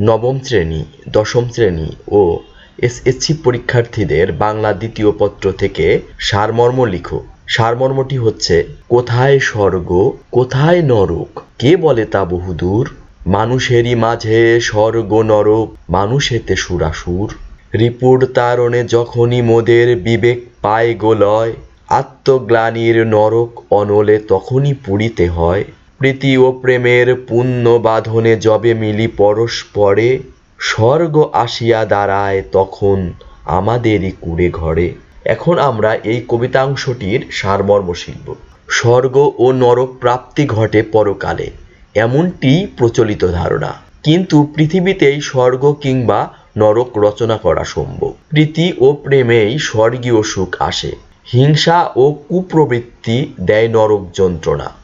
নবম শ্রেণি, দশম শ্রেণি ও এসএসসি পরীক্ষার্থীদের বাংলা দ্বিতীয় পত্র থেকে সারমর্ম লিখো। সারমর্মটি হচ্ছে, কোথায় স্বর্গ, কোথায় নরক? কে বলে তা বহুদূর? মানুষেরই মাঝে স্বর্গ নরক, মানুষেতে সুরাসুর। রিপুর তারণে যখনই মোদের বিবেক পায় গোলয়, আত্মগ্লানির নরক অনলে তখনই পুরিতে হয়। প্রীতি ও প্রেমের পুণ্য বাঁধনে যবে মিলি পরস্পরে, স্বর্গ আসিয়া দাঁড়ায় তখন আমাদেরই কুড়ে ঘরে। এখন আমরা এই কবিতাংশটির সারমর্ম শিখব। স্বর্গ ও নরক প্রাপ্তি ঘটে পরকালে, এমনটি প্রচলিত ধারণা। কিন্তু পৃথিবীতেই স্বর্গ কিংবা নরক রচনা করা সম্ভব। প্রীতি ও প্রেমেই স্বর্গীয় সুখ আসে। হিংসা ও কুপ্রবৃত্তি দেয় নরক যন্ত্রণা।